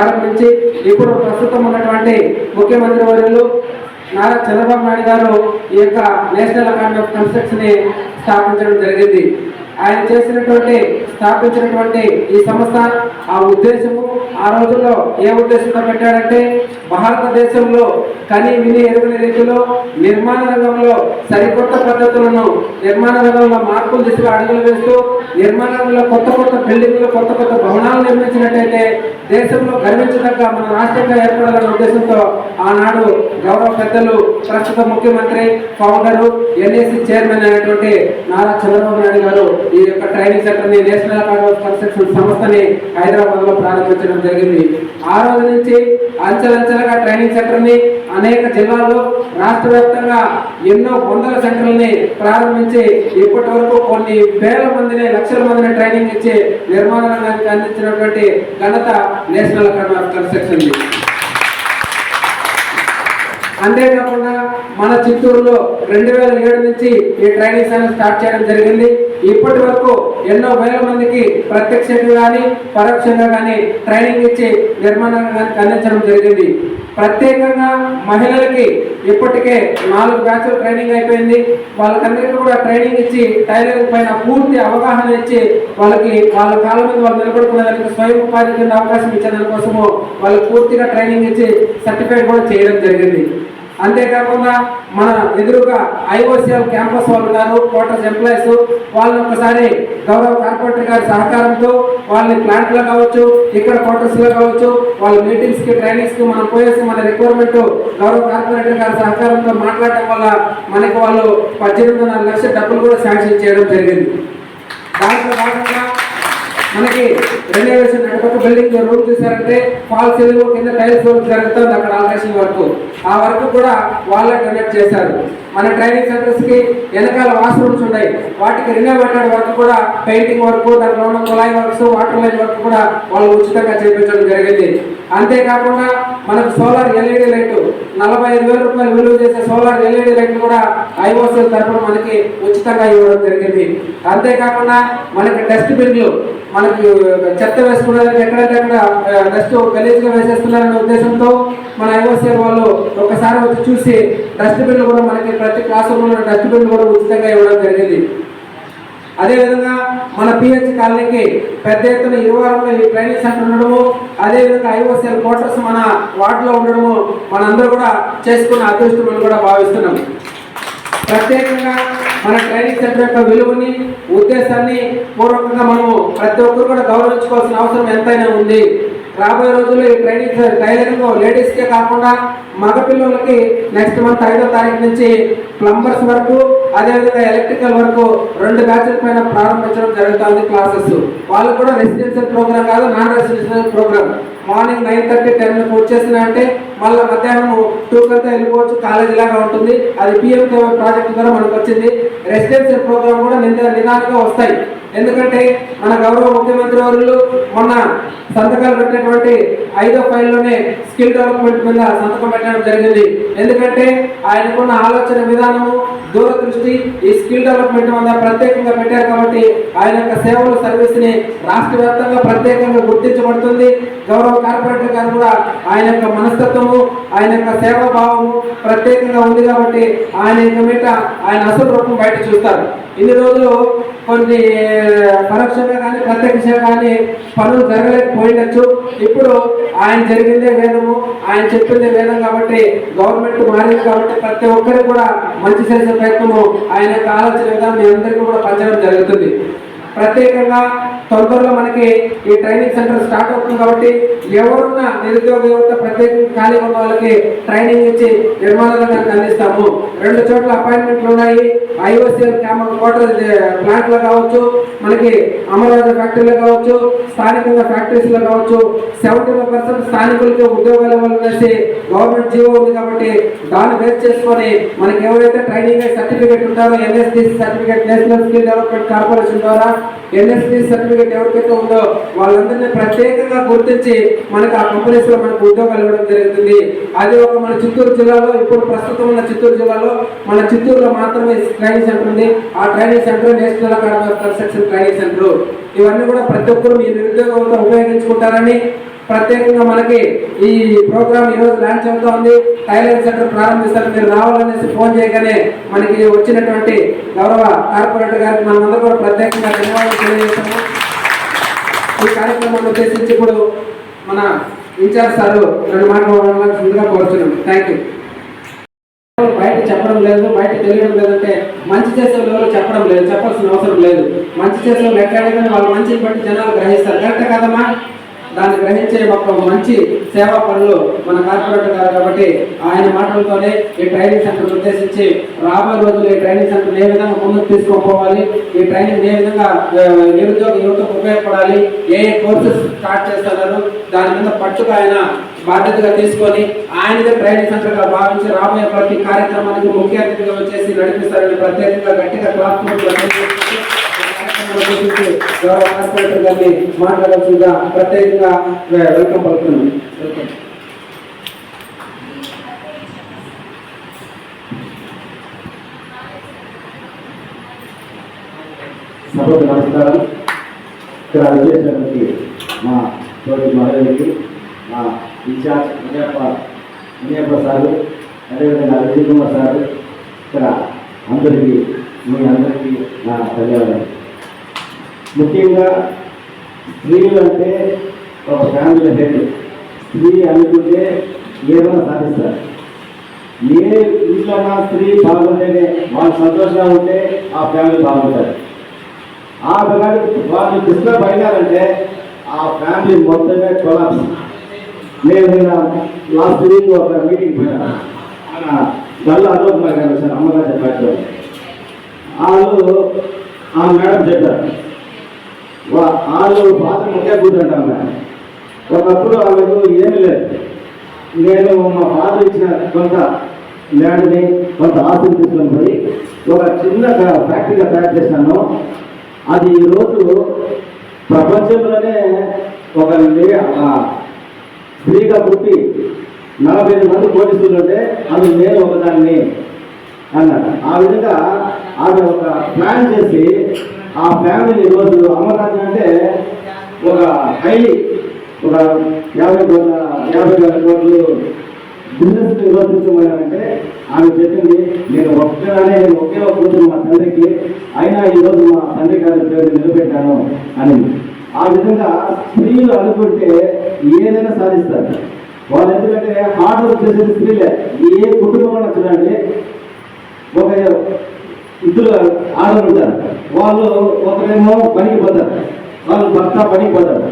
ప్రారంభించి ఇప్పుడు ప్రస్తుతం ఉన్నటువంటి ముఖ్యమంత్రి వర్యులు నారా చంద్రబాబు నాయుడు గారు ఈ యొక్క నేషనల్ అకాడమీ ఆఫ్ కన్స్ట్రక్షన్ని స్థాపించడం జరిగింది. ఆయన చేసినటువంటి స్థాపించినటువంటి ఈ సంస్థ ఆ ఉద్దేశము ఆ రోజుల్లో ఏ ఉద్దేశంతో పెట్టాడంటే భారతదేశంలో కని విని ఎరుగని రీతిలో నిర్మాణ రంగంలో సరికొత్త పద్ధతులను నిర్మాణ రంగంలో మార్పులు దిశగా అడుగులు వేస్తూ నిర్మాణ రంగంలో కొత్త కొత్త బిల్డింగ్లు కొత్త కొత్త భవనాలు నిర్మించినట్టయితే దేశంలో గర్వించదగ్గ మన రాష్ట్రంగా ఏర్పడాలన్న ఉద్దేశంతో ఆనాడు గౌరవ పెద్దలు ప్రస్తుత ముఖ్యమంత్రి ఫౌండరు ఎన్ఏసి చైర్మన్ అయినటువంటి నారా చంద్రబాబు నాయుడు గారు ఈ యొక్క ట్రైనింగ్ సెంటర్ని నేషనల్ అకాడమీ కన్స్ట్రక్షన్ సంస్థని హైదరాబాద్లో ప్రారంభించడం జరిగింది. ఆ రోజు నుంచి అంచెలంచెలుగా ట్రైనింగ్ సెంటర్ని అనేక జిల్లాల్లో రాష్ట్ర వ్యాప్తంగా ఎన్నో వందల సెంటర్లని ప్రారంభించి ఇప్పటి వరకు కొన్ని వేల మందిని లక్షల మందిని ట్రైనింగ్ ఇచ్చి నిర్మాణ రంగానికి అందించినటువంటి ఘనత నేషనల్ అకాడమీ ఆఫ్ కన్స్ట్రక్షన్ అంతేకాకుండా మన చిత్తూరులో రెండు వేల ఏడు నుంచి ఈ ట్రైనింగ్ సెంటర్ స్టార్ట్ చేయడం జరిగింది. ఇప్పటి వరకు ఎన్నో వేల మందికి ప్రత్యక్షంగా కానీ పరోక్షంగా కానీ ట్రైనింగ్ ఇచ్చి నిర్మాణాన్ని అందించడం జరిగింది. ప్రత్యేకంగా మహిళలకి ఇప్పటికే నాలుగు బ్యాచ్లు ట్రైనింగ్ అయిపోయింది. వాళ్ళకందరికీ కూడా ట్రైనింగ్ ఇచ్చి టైలరింగ్ పైన పూర్తి అవగాహన ఇచ్చి వాళ్ళకి వాళ్ళ కాళ్ళ మీద వాళ్ళు నిలబడుకునేదానికి స్వయం ఉపాధి కింద అవకాశం ఇచ్చేదాని కోసము వాళ్ళకి పూర్తిగా ట్రైనింగ్ ఇచ్చి సర్టిఫైడ్ కూడా చేయడం జరిగింది. అంతేకాకుండా మన ఎదురుగా ఐఓసిఎల్ క్యాంపస్ వాళ్ళు ఉన్నారు క్వార్టర్స్ ఎంప్లాయీస్ వాళ్ళని ఒకసారి గౌరవ కార్పొరేటర్ గారి సహకారంతో వాళ్ళని ప్లాంట్లో కావచ్చు ఇక్కడ క్వార్టర్స్లో కావచ్చు వాళ్ళ మీటింగ్స్కి ట్రైనింగ్స్కి మనం పోయేసి మన రిక్వైర్మెంట్ గౌరవ కార్పొరేటర్ గారి సహకారంతో మాట్లాడటం వల్ల మనకి వాళ్ళు పద్దెనిమిదిన్నర లక్షల డబ్బులు కూడా శాంక్షన్ చేయడం జరిగింది. దాంట్లో భాగంగా మనకి రెనోవేషన్ అటుపక్క బిల్డింగ్ రూమ్ చూసారంటే ఫాల్ సీలింగ్ కింద టైల్స్ వర్క్ జరుగుతుంది అక్కడ ఆల్ట్రేషన్ వర్క్ ఆ వర్క్ కూడా వాళ్ళే డొనేట్ చేశారు. మన ట్రైనింగ్ సెంటర్స్కి వెనకాల వాష్రూమ్స్ ఉన్నాయి. వాటికి రినోవేటెడ్ వర్క్ కూడా పెయింటింగ్ వర్క్ దాంట్లో ఉన్న కుళాయి వర్క్స్ వాటర్ లైన్ వర్క్ కూడా వాళ్ళు ఉచితంగా చేయించడం జరిగింది. అంతేకాకుండా మనకు సోలార్ ఎల్ఈడి లైట్ నలభై ఐదు వేల రూపాయలు విలువ చేసే సోలార్ ఎల్ఈడి లైట్ కూడా ఐఓసీఎల్ తరఫున మనకి ఉచితంగా ఇవ్వడం జరిగింది. అంతేకాకుండా మనకి డస్ట్ బిన్లు మనకి చెత్త వేసుకునేదానికి ఎక్కడెక్కడ డస్ట్ గలీజ్గా వేసేస్తున్నారనే ఉద్దేశంతో మన ఐఓసీఎల్ వాళ్ళు ఒకసారి వచ్చి చూసి డస్ట్బిన్లు కూడా మనకి ప్రతి క్లాస్ రూమ్లో డస్ట్బిన్లు కూడా ఉచితంగా ఇవ్వడం జరిగింది. అదేవిధంగా మన పిహెచ్ కాలనీకి పెద్ద ఎత్తున ఇరువారంలో ఈ ట్రైనింగ్ సెంటర్ ఉండడము అదేవిధంగా ఐఓసీఎల్ క్వార్టర్స్ మన వార్డులో ఉండడము మనందరూ కూడా చేసుకున్న అదృష్టం అని కూడా భావిస్తున్నాం ప్రత్యేకంగా మన ట్రైనింగ్ సెంటర్ యొక్క విలువని ఉద్దేశాన్ని పూర్వకంగా మనము ప్రతి ఒక్కరు కూడా గౌరవించుకోవాల్సిన అవసరం ఎంతైనా ఉంది. రాబోయే రోజుల్లో ఈ ట్రైనింగ్ టైలరింగ్ లేడీస్కే కాకుండా మగపిల్లలకి నెక్స్ట్ మంత్ ఐదో తారీఖు నుంచి ప్లంబర్స్ వరకు అదేవిధంగా ఎలక్ట్రికల్ వరకు రెండు బ్యాచ్ల పైన ప్రారంభించడం జరుగుతుంది క్లాసెస్ వాళ్ళు కూడా రెసిడెన్షియల్ ప్రోగ్రామ్ కాదు non residential program morning nine thirty ten వచ్చేసిన అంటే మళ్ళీ మధ్యాహ్నం టూ కంతా వెళ్ళిపోవచ్చు కాలేజీ లాగా ఉంటుంది. అది పిఎంకేవై ప్రాజెక్ట్ ద్వారా మనకు వచ్చింది. రెసిడెన్షియల్ ప్రోగ్రామ్ కూడా నిన్న నిదానంగా వస్తాయి. ఎందుకంటే మన గౌరవ ముఖ్యమంత్రి వర్యులు మొన్న సంతకాలు పెట్టినటువంటి ఐదో ఫైల్లోనే స్కిల్ డెవలప్మెంట్ మీద సంతకం పెట్టడం జరిగింది. ఎందుకంటే ఆయనకున్న ఆలోచన విధానము దూరదృష్టి ఈ స్కిల్ డెవలప్మెంట్ వల్ల ప్రత్యేకంగా పెట్టారు కాబట్టి ఆయన యొక్క సేవల సర్వీస్ని రాష్ట్ర వ్యాప్తంగా ప్రత్యేకంగా గుర్తించబడుతుంది. గౌరవ కార్పొరేటర్ గారు కూడా ఆయన యొక్క మనస్తత్వము ఆయన యొక్క సేవా భావము ప్రత్యేకంగా ఉంది కాబట్టి ఆయన యొక్క మీద ఆయన అసలు రూపం బయట చూస్తారు. ఇన్ని రోజులు కొన్ని పరోక్షంగా కానీ ప్రత్యక్షంగా కానీ పనులు జరగలేకపోయిండొచ్చు. ఇప్పుడు ఆయన జరిగిందే వేదము ఆయన చెప్పిందే వేదం కాబట్టి గవర్నమెంట్ మారింది కాబట్టి ప్రతి ఒక్కరికి కూడా మంచి చేసే ప్రయత్నము ఆయన యొక్క ఆలోచన విధానం మీ అందరికీ కూడా పంచడం జరుగుతుంది. ప్రత్యేకంగా తొందరలో మనకి ఈ ట్రైనింగ్ సెంటర్ స్టార్ట్ అవుతుంది కాబట్టి ఎవరున్నా నిరుద్యోగ యువత ప్రత్యేకంగా ఖాళీ ఉన్న వాళ్ళకి ట్రైనింగ్ ఇచ్చి నిర్మాణాలు రంగానికి అందిస్తాము. రెండు చోట్ల అపాయింట్మెంట్లు ఉన్నాయి. ఐఓసీఎల్ క్యాంప్ క్వార్టర్ ప్లాంట్లో కావచ్చు మనకి అమరావతి ఫ్యాక్టరీలో కావచ్చు స్థానికంగా ఫ్యాక్టరీస్లో కావచ్చు సెవెంటీ ఫైవ్ పర్సెంట్ స్థానికులకి ఉద్యోగాలు ఇవ్వాలనేసి గవర్నమెంట్ జీవో ఉంది కాబట్టి దాన్ని బేస్ చేసుకొని మనకి ఎవరైతే ట్రైనింగ్ సర్టిఫికేట్ ఉంటారో NSD certificate national skill development corporation ద్వారా ఎన్ఎస్డి సర్టిఫికేట్ ఎవరికైతే ఉందో వాళ్ళందరినీ ప్రత్యేకంగా గుర్తించి మనకు ఆ కంపెనీస్లో మనకు ఉద్యోగాలు ఇవ్వడం జరుగుతుంది. అది ఒక మన చిత్తూరు జిల్లాలో ఇప్పుడు ప్రస్తుతం ఉన్న చిత్తూరు జిల్లాలో మన చిత్తూరులో మాత్రమే ట్రైనింగ్ సెంటర్ ఉంది. ఆ training centre national academy of construction training centre ఇవన్నీ కూడా ప్రతి ఒక్కరు మీ నిరుద్యోగంతో ఉపయోగించుకుంటారని ప్రత్యేకంగా మనకి ఈ ప్రోగ్రామ్ ఈ రోజు లాంచ్ అవుతా ఉంది టైలరింగ్ సెంటర్ ప్రారంభిస్తారు. మీరు రావాలనేసి ఫోన్ చేయగానే మనకి వచ్చినటువంటి గౌరవ కార్పొరేటర్ గారికి మనందరూ కూడా ప్రత్యేకంగా ధన్యవాదాలు తెలియజేస్తాము ఈ కార్యక్రమాన్ని ఉద్దేశించి ఇప్పుడు మన ఇన్ఛార్జ్ సార్ రెండు మాట్లాడాలని ముందుగా కోరుతున్నాం. థ్యాంక్ యూ బయట చెప్పడం లేదు బయట తెలియడం లేదంటే మంచి చేసే వాళ్ళు చెప్పడం లేదు చెప్పాల్సిన అవసరం లేదు. మంచి చేసే వాళ్ళు ఎక్కడైనా వాళ్ళు మంచిని బట్టి జనాలు గ్రహిస్తారు. కరెక్ట్ కదమ్మా? దాన్ని గ్రహించే ఒక మంచి సేవా పనులు మన కార్పొరేటర్ గారు కాబట్టి ఆయన మాటలతోనే ఈ ట్రైనింగ్ సెంటర్ ఉద్దేశించి రాబోయే రోజులు ఈ ట్రైనింగ్ సెంటర్ ఏ విధంగా ముందుకు తీసుకోపోవాలి? ఈ ట్రైనింగ్ ఏ విధంగా నిరుద్యోగ యువతకు ఉపయోగపడాలి? ఏ ఏ కోర్సెస్ స్టార్ట్ చేస్తున్నారు? దాని మీద పట్టుకు ఆయన బాధ్యతగా తీసుకొని ఆయనదే ట్రైనింగ్ సెంటర్గా భావించి రాబోయే ప్రతి కార్యక్రమానికి ముఖ్య అతిథిగా వచ్చేసి నడిపిస్తారని ప్రత్యేకంగా గట్టిగా క్లాస్ గౌరవ కార్పొరేటర్ గారిని మాట్లాడాల్సిందిగా ప్రత్యేకంగా వెల్కమ్ పలుకుతున్నాను. సభకు నమస్కారం. ఇక్కడ విజయనగరానికి మా తోటి మహిళలకి మా ఇన్ఛార్జ్ మునియప్ప మునియప్ప సారు అదేవిధంగా అజిత్ కుమార్ సారు ఇక్కడ అందరికీ మీ అందరికీ నా ధన్యవాదాలు. ముఖ్యంగా స్త్రీలు అంటే ఒక ఫ్యామిలీ హెడ్ స్త్రీ అనుకుంటే ఏమైనా సాధిస్తారు. ఏ ఇంట్లో స్త్రీ బాగుంటేనే వాళ్ళు సంతోషంగా ఉంటే ఆ ఫ్యామిలీ బాగుంటుంది. ఆ పిల్లలు వాళ్ళు డిస్టర్బ్ అయినారంటే ఆ ఫ్యామిలీ మొత్తమే కొలాప్స్ నేను లాస్ట్ వీక్ ఒక మీటింగ్ పోయినా. మన గల్ల అలోక్ గారు సార్ అమ్మగారు చెప్పారు. వాళ్ళు ఆ మేడం చెప్పారు. వాళ్ళు పాత్ర ఒకే కూర్చుంటాను ఒకప్పుడు వాళ్ళకు ఏమి లేదు. నేను మా ఫాదర్ ఇచ్చిన కొంత ల్యాండ్ని కొంత ఆస్తులు తీసుకొని పోయి ఒక చిన్న ఫ్యాక్టరీగా తయారు చేశాను. అది ఈరోజు ప్రపంచంలోనే ఒక ఆ స్త్రీగా పుట్టి నలభై ఐదు మంది పోలీసులు ఉంటే అది నేను ఒకదాన్ని అన్నారు. ఆ విధంగా ఆమె ఒక ప్లాన్ చేసి ఆ ఫ్యామిలీ ఈరోజు అమర్నాథ్ అంటే ఒక హైలీ ఒక యాభై కోట్ల యాభై వేల కోట్లు బిజినెస్ నిర్వర్తించమన్నారంటే ఆమె చెప్పింది నేను ఒక్కగానే నేను ఒకే ఒక కూతురు మా తండ్రికి అయినా ఈరోజు మా తండ్రి గారి పేరు నిలబెట్టాను అని ఆ విధంగా స్త్రీలు అనుకుంటే ఏదైనా సాధిస్తారు. వాళ్ళు ఎందుకంటే హార్డ్ వర్క్ చేసేది స్త్రీలే. ఏ కుటుంబంలో చూడండి ఒక ఇద్దరు ఆడవాళ్ళు ఉంటారు. వాళ్ళు ఒకరేమో పనికి పోతారు. వాళ్ళు భర్త పనికి పోతారు.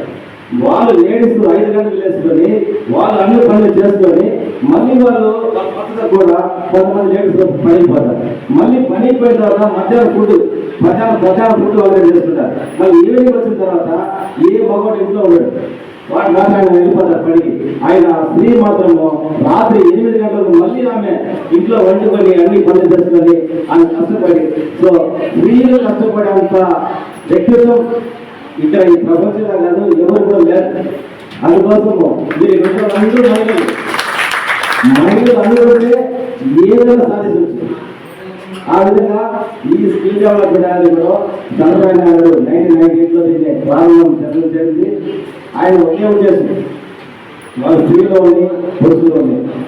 వాళ్ళు లేడీస్ ఐదు గంటలు వేసుకొని వాళ్ళు అన్ని పనులు చేసుకొని మళ్ళీ వాళ్ళు వాళ్ళ భర్తతో కూడా కొంతమంది లేడీస్ పనికి పోతారు. మళ్ళీ పనికి పోయిన తర్వాత మధ్యాహ్నం ఫుడ్ మధ్యాహ్నం మధ్యాహ్నం ఫుడ్ వాళ్ళు చేస్తుంటారు మళ్ళీ ఈవినింగ్ వచ్చిన తర్వాత ఏ మగవాడు ఇంట్లో ఉన్నాడు వాడు మాత్రం వెళ్ళిపోతారు పనికి ఆయన స్త్రీ మాత్రము రాత్రి ఎనిమిది గంటలకు మళ్ళీ ఆమె ఇంట్లో వండుకొని అన్ని పనులు చేసుకొని ఆమె కష్టపడి సో స్త్రీలు కష్టపడేంత వ్యక్తిత్వం ఇక్కడ ఈ ప్రపంచంలో కాదు ఎవరు కూడా లేదు అందుకోసము మీరు ఇక్కడ అందరూ మహిళలు మహిళలు అనుకుంటే ఏదైనా సాధించవచ్చు. ఆ విధంగా ఈ స్కిల్ డెవలప్మెంట్ అనేది కూడా చంద్రబాబు నాయుడు నైన్టీన్ నైన్టీ ఎయిట్లో దీన్ని ప్రారంభం జరగడం జరిగింది ఆయన ఒకే ఉద్దేశం. వాళ్ళ స్త్రీలో ఉంది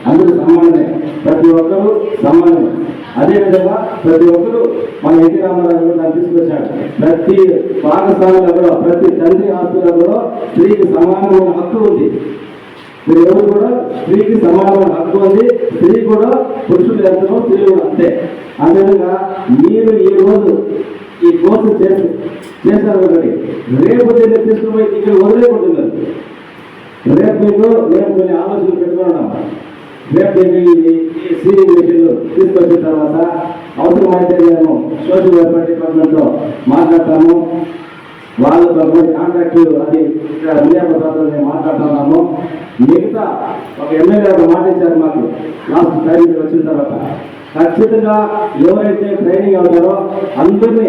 అందరూ సమానమే. ప్రతి ఒక్కరూ సమానమే. అదేవిధంగా ప్రతి ఒక్కరూ మన ఎన్టీ రామారావు గారు నాకు తీసుకొచ్చాడు ప్రతి పాఠశాలలో కూడా ప్రతి తండ్రి ఆస్తులలో స్త్రీకి సమానమైన హక్కు ఉంది. మీరు కూడా స్త్రీకి సమానమైన హక్కు ఉంది స్త్రీ కూడా పురుషులు ఎంతనో స్త్రీ అంతే. అదేవిధంగా మీరు ఈ రోజు ఈ కోర్సు చేసి చేశారు ఒకటి రేపు దీన్ని తీసుకుపోయి ఇక్కడ వదిలేకుంటున్నారు రేపు మీకు నేను కొన్ని ఆలోచనలు పెట్టుకున్నాం రేపు మీకు ఈ సీలింగ్ మెషిన్లు తీసుకొచ్చిన తర్వాత అవసరమైతే మేము సోషల్ వెల్ఫేర్ డిపార్ట్మెంట్తో మాట్లాడతాము వాళ్ళతో కొంతమంది కాంట్రాక్ట్ అది ఇక్కడ వినియోగదారులతో మేము మాట్లాడుతున్నాము మిగతా ఒక ఎమ్మెల్యే ఒక మాట ఇచ్చారు మాకు. లాస్ట్ ట్రైనింగ్ వచ్చిన తర్వాత. ఖచ్చితంగా ఎవరైతే ట్రైనింగ్ అవుతారో అందరినీ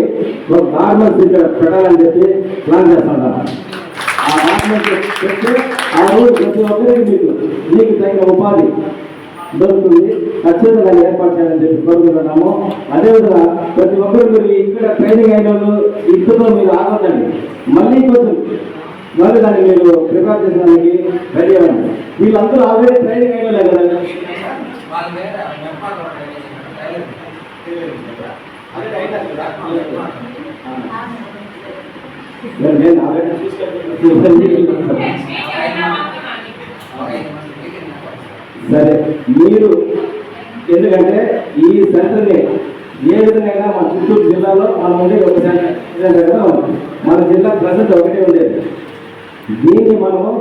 ఒక గార్మెంట్స్ ఇక్కడ పెట్టాలని చెప్పి ప్లాన్ చేస్తున్నారు ఆ గార్మెంట్స్ పెట్టి ఆ రోజు ప్రతి ఒక్కరికి మీకు మీకు తగిన ఉపాధి దొరుకుతుంది. ఖచ్చితంగా ఏర్పాటు చేయాలని చెప్పి కోరుకుంటున్నాము. అదేవిధంగా ప్రతి ఒక్కరు మీరు ఇక్కడ ట్రైనింగ్ అయిన వాళ్ళు ఇక్కడతో మీరు ఆగొద్దండి. మళ్ళీ కొంచెం మళ్ళీ దాన్ని మీరు ప్రిపేర్ చేసడానికి రెడీ అవ్వండి. వీళ్ళందరూ ఆల్రెడీ ట్రైనింగ్ అయిపోలేదు కదా. నేను- ఆల్రెడీ సరే మీరు ఎందుకంటే ఈ సెంటర్ని ఏ విధంగా మన చిత్తూరు జిల్లాలో మనం ఉండేది ఒక సెంటర్ మన జిల్లా ప్రజెంట్ ఒకటే ఉండేది. దీన్ని మనము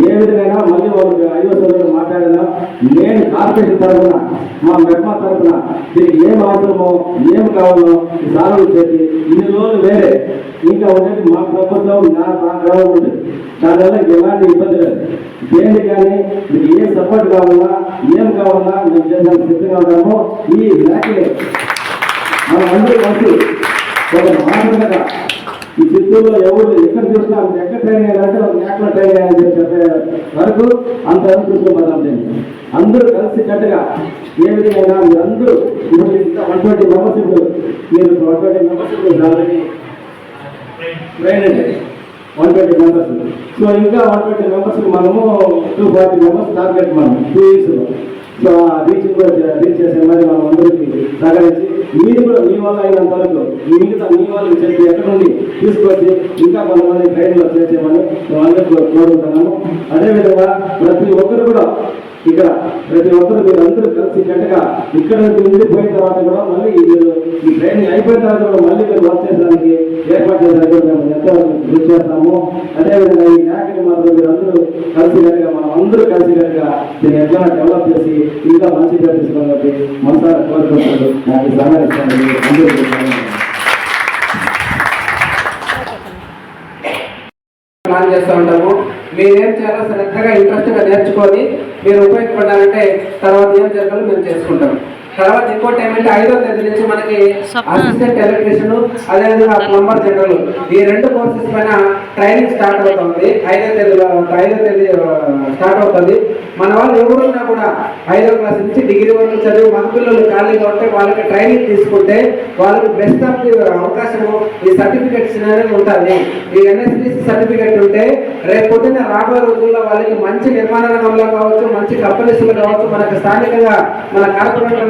ఏ విధంగా మళ్ళీ వాళ్ళు ఐదో సభ్యులు మాట్లాడినా నేను కార్పొరేషన్ తరఫున మా మెట్మా తరఫున దీనికి ఏం అవసరమో ఏం కావాలో ఈ చేసి ఇన్ని రోజులు వేరే. ఇంకా ఉండేది మా ప్రభుత్వం నా నా ఉంది దానివల్ల ఎలాంటి ఇబ్బంది లేదు. దేనికి కానీ మీకు ఏం సపోర్ట్ కావాలా ఏం కావాలా మేము చేసానికి సిద్ధంగా ఉన్నాము ఈ ర్యాక్ని మనం అందరూ కలిసి ఒక మానవులుగా ఈ చిత్తూరులో ఎవరు ఎక్కడ చూసినా ఎక్కడ ట్రైన్ అయ్యారంటే ఒక ట్రైన్ అయ్యారని చెప్పే వరకు అంత చూసుకోబోదాం దీన్ని అందరూ కలిసి కట్టుగా ఏ విధంగా అందరూ ఇప్పుడు ఇంత వన్ ట్వంటీ మెంబర్స్ ఇప్పుడు మీరు వన్ ట్వంటీ మెంబర్స్ ఇప్పుడు ఆల్రెడీ ట్రైన్ అండి వన్ ట్వంటీ మెంబర్స్ సో ఇంకా వన్ ట్వంటీ మెంబర్స్ మనము టూ ఫార్టీ మెంబర్స్ టార్గెట్ మనం టూ ఇయర్స్లో రీచింగ్ కూడా రీచ్ చేసే మరి మనం అందరికీ సహకరించి మీరు కూడా మీ వల్ల అయినంత వరకు మిగతా మీ వాళ్ళు చెప్పి ఎక్కడ నుండి తీసుకొచ్చి ఇంకా కొంతమంది ట్రైన్లో చేసేమని మేము అందరికీ కోరుకుంటున్నాము. అదేవిధంగా ప్రతి ఒక్కరు కూడా ఇక్కడ ప్రతి ఒక్కరు మీరు అందరూ కలిసి కట్టుగా ఇక్కడ నుంచి వెళ్ళిపోయిన తర్వాత కూడా మళ్ళీ ఈ ట్రైనింగ్ అయిపోయిన తర్వాత కూడా మళ్ళీ మీరు వర్క్ చేయడానికి ఏర్పాటు చేయడానికి మేము ఎంతో కృషి చేస్తాము. అదేవిధంగా ఈ నాయకుని మాత్రం మీరు అందరూ కలిసి కట్టుగా మనం అందరూ కలిసి కట్టుగా దీన్ని ఎట్లా డెవలప్ చేసి ఇంకా మంచి పేరు తీసుకోవాలని మనసారా కోరుకుంటున్నారు నాకు సహకరిస్తాను అందరూ ప్లాన్ చేస్తూ ఉంటాము. మీరేం చేయాలో శ్రద్ధగా ఇంట్రెస్ట్గా నేర్చుకొని మీరు ఉపయోగపడాలంటే తర్వాత ఏం జరగాలో మేము చేసుకుంటాం. తర్వాత ఇంకోటి ఏమంటే ఐదో తేదీ నుంచి మనకి అసిస్టెంట్ ఎలక్ట్రీషియన్ అదేవిధంగా ప్లంబర్ జనరల్ ఈ రెండు కోర్సెస్ పైన ట్రైనింగ్ స్టార్ట్ అవుతుంది. ఐదో తేదీలో ఐదో తేదీ స్టార్ట్ అవుతుంది. మన వాళ్ళు ఎవరున్నా కూడా ఐదో క్లాస్ నుంచి డిగ్రీ వరకు చదివి మన పిల్లలు ఖాళీగా ఉంటే వాళ్ళకి ట్రైనింగ్ తీసుకుంటే వాళ్ళకి బెస్ట్ ఆఫ్ ది అవకాశము ఈ సర్టిఫికెట్స్ అనేది ఉంటుంది ఈ ఎన్ఎస్డిసి సర్టిఫికెట్ ఉంటే రేపు పొద్దున్న రాబోయే రోజుల్లో వాళ్ళకి మంచి నిర్మాణ రంగంలో కావచ్చు మంచి కంపెనీస్లో కావచ్చు మనకు స్థానికంగా మన కార్పొరేట్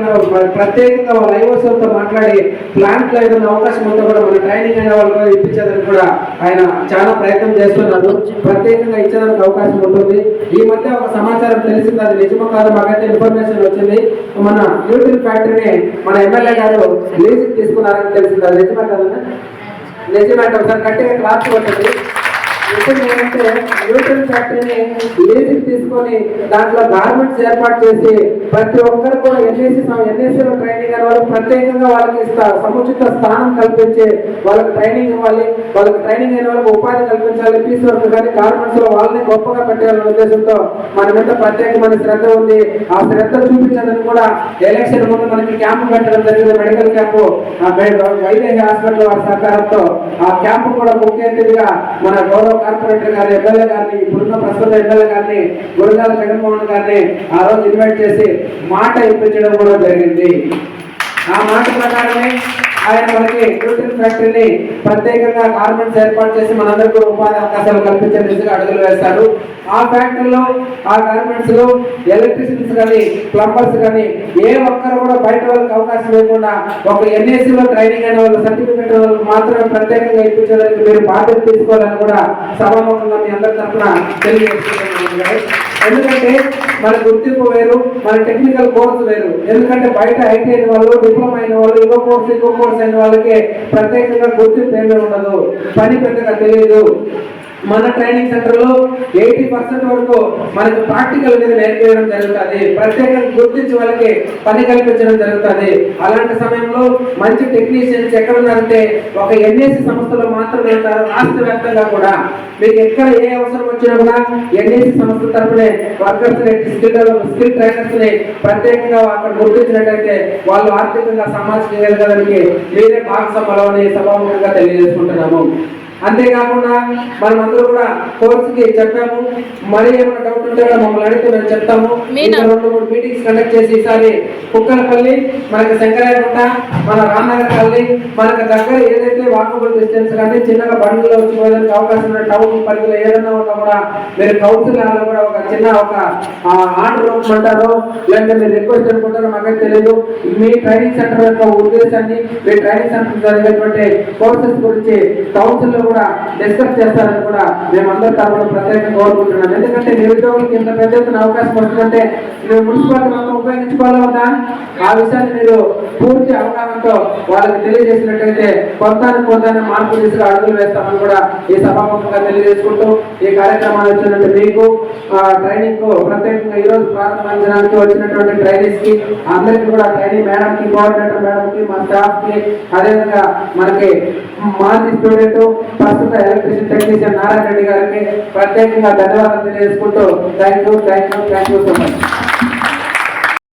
ప్రత్యేకంగా వాళ్ళ ఐఓసీలతో మాట్లాడి ప్లాంట్లో ఏదైనా అవకాశం ఉంటే కూడా మన ట్రైనింగ్ అయిన వాళ్ళు ఇప్పించేదానికి కూడా ఆయన చాలా ప్రయత్నం చేస్తున్నారు. ప్రత్యేకంగా ఇచ్చేదానికి అవకాశం ఉంటుంది. ఈ మధ్య ఒక సమాచారం తెలిసింది అది నిజమో కాదు మాకైతే ఇన్ఫర్మేషన్ వచ్చింది. మన న్యూట్రిల్ ఫ్యాక్టరీని మన ఎమ్మెల్యే గారు లీజుకి తీసుకున్నారని తెలిసింది. అది నిజమే కదన్నా నిజమే ఒకసారి గట్టిగా క్లాస్ ఉంటుంది ఇప్పుడు ఏంటంటే న్యూట్రల్ ఫ్యాక్టరీని తీసుకొని దాంట్లో గార్మెంట్స్ ఏర్పాటు చేసి ప్రతి ఒక్కరు కూడా ఎన్ఏసి ఎన్ఏసీలో ట్రైనింగ్ అనే వాళ్ళు ప్రత్యేకంగా వాళ్ళకి ఇస్తారు సముచిత స్థానం కల్పించి వాళ్ళకి ట్రైనింగ్ ఇవ్వాలి. వాళ్ళకి ట్రైనింగ్ అయిన వాళ్ళకి ఉపాధి కల్పించాలి. పీస్ వర్క్ కానీ గార్మెంట్స్లో వాళ్ళని గొప్పగా పెట్టాలనే ఉద్దేశంతో మన మీద ప్రత్యేకమైన శ్రద్ధ ఉంది. ఆ శ్రద్ధ చూపించడానికి కూడా ఎలక్షన్ ముందు మనకి క్యాంపు పెట్టడం జరిగింది. మెడికల్ క్యాంపు వైద్య హాస్పిటల్ వారి సహకారంతో ఆ క్యాంపు కూడా ముఖ్య అతిథిగా మన గౌరవ కార్పొరేటర్ గారి ఎమ్మెల్యే గారిని ఇప్పుడున్న ప్రస్తుత ఎమ్మెల్యే గారిని గురజాల జగన్మోహన్ గారిని ఆ రోజు ఇన్వైట్ చేసి మాట ఇప్పించడం కూడా జరిగింది. ఆ మాట ప్రకారమే ఆయన మనకి న్యూట్రిన్ ఫ్యాక్టరీని ప్రత్యేకంగా గార్మెంట్స్ ఏర్పాటు చేసి మనందరికీ ఉపాధి అవకాశాలు కల్పించే దిశగా అడుగులు వేస్తారు ఆ ఫ్యాక్టరీలో ఆ గార్మెంట్స్లో ఎలక్ట్రీషియన్స్ కానీ ప్లంబర్స్ కానీ ఏ ఒక్కరు కూడా బయట వాళ్ళకి అవకాశం లేకుండా ఒక ఎన్ఏసీ ట్రైనింగ్ అయిన వాళ్ళు సర్టిఫికెట్ వాళ్ళకి మాత్రమే ప్రత్యేకంగా ఇప్పించడానికి మీరు బాధ్యత తీసుకోవాలని కూడా సభాముఖంగా మీ అందరి తరఫున తెలియజేస్తున్నాను. ఎందుకంటే మన గుర్తింపు వేరు మన టెక్నికల్ కోర్స్ వేరు. ఎందుకంటే బయట ఐటీ అయిన వాళ్ళు డిప్లొమా అయిన వాళ్ళు ఇంకో కోర్స్ ఇంకో కోర్సు అయిన వాళ్ళకి ప్రత్యేకంగా గుర్తింపు ఏమీ ఉండదు. పని పెద్దగా తెలియదు. మన ట్రైనింగ్ సెంటర్లో ఎయిటీ పర్సెంట్ వరకు మనకు ప్రాక్టికల్ అనేది నేర్పించడం జరుగుతుంది. ప్రత్యేకంగా గుర్తించి వాళ్ళకి పని కల్పించడం జరుగుతుంది. అలాంటి సమయంలో మంచి టెక్నీషియన్స్ ఎక్కడ ఉన్నారంటే ఒక ఎన్ఏసి సంస్థలో మాత్రమే ఉంటారు. రాష్ట్ర వ్యాప్తంగా కూడా. మీకు ఎక్కడ ఏ అవసరం వచ్చినా కూడా ఎన్ఏసి సంస్థ తరపునే వర్కర్స్ స్కిల్ స్కిల్ ట్రైనర్స్ని ప్రత్యేకంగా అక్కడ గుర్తించినట్టయితే వాళ్ళు ఆర్థికంగా సమాజ చేయగలగడానికి మీరే భాగస్వామ్యం అని సభాముఖంగా తెలియజేసుకుంటున్నాము. అంతేకాకుండా మనం అందరూ కూడా కోర్సుకి చెప్పాము. మరి ఏమైనా డౌట్ ఉంటే కూడా మమ్మల్ని అడిగితే మేము చెప్తాము. రెండు మూడు మీటింగ్స్ కండక్ట్ చేసి ఈసారి కుక్కలపల్లి మనకి శంకరాయకుంట మన రామనగర్ పల్లి మనకి దగ్గర ఏదైతే వాకబుల్ డిస్టెన్స్ కానీ చిన్నగా బండ్లో వచ్చి అవకాశం ఉన్న టౌన్ పరిధిలో ఏదైనా ఉన్నా కూడా మీరు కౌన్సిల్ హాల్లో కూడా ఒక చిన్న ఒక ఆర్డర్ ఇవ్వమంటారో లేదంటే మీరు రిక్వెస్ట్ అనుకుంటారో మాకైతే తెలియదు మీ ట్రైనింగ్ సెంటర్ యొక్క ఉద్దేశాన్ని మీ ట్రైనింగ్ సెంటర్ జరిగేటువంటి కోర్సెస్ గురించి కౌన్సిల్లో కూడా డిస్కస్ చేస్తారని కూడా మేమందరి తరఫున ప్రత్యేకంగా కోరుకుంటున్నాం. ఎందుకంటే నిరుద్యోగులకు ఇంత పెద్ద ఎత్తున అవకాశం వస్తుందంటే మీరు మున్సిపాలిటీ మొత్తం ఉపయోగించుకోవాలి ఆ విషయాన్ని మీరు పూర్తి అవగాహనతో వాళ్ళకి తెలియజేసినట్టయితే కొంతానికి కొంతాన్ని మార్పు తీసుకు అడుగులు వేస్తామని కూడా ఈ సభాముఖంగా తెలియజేసుకుంటూ ఈ కార్యక్రమాన్ని వచ్చినట్టు మీకు ట్రైనింగ్ ప్రత్యేకంగా ఈ రోజు ప్రారంభించడానికి వచ్చినటువంటి ట్రైనింగ్స్కి అందరికీ కూడా ట్రైనింగ్ మేడం కి కోఆర్డినేటర్ మేడం కి మా స్టాఫ్కి అదేవిధంగా మనకి మాజీ స్టూడెంట్ ప్రస్తుత ఎలక్ట్రిషియన్ టెక్నీషియన్ నారాయణ రెడ్డి గారికి ప్రత్యేకంగా ధన్యవాదాలు తెలియజేసుకుంటూ thank you thank you thank you so much.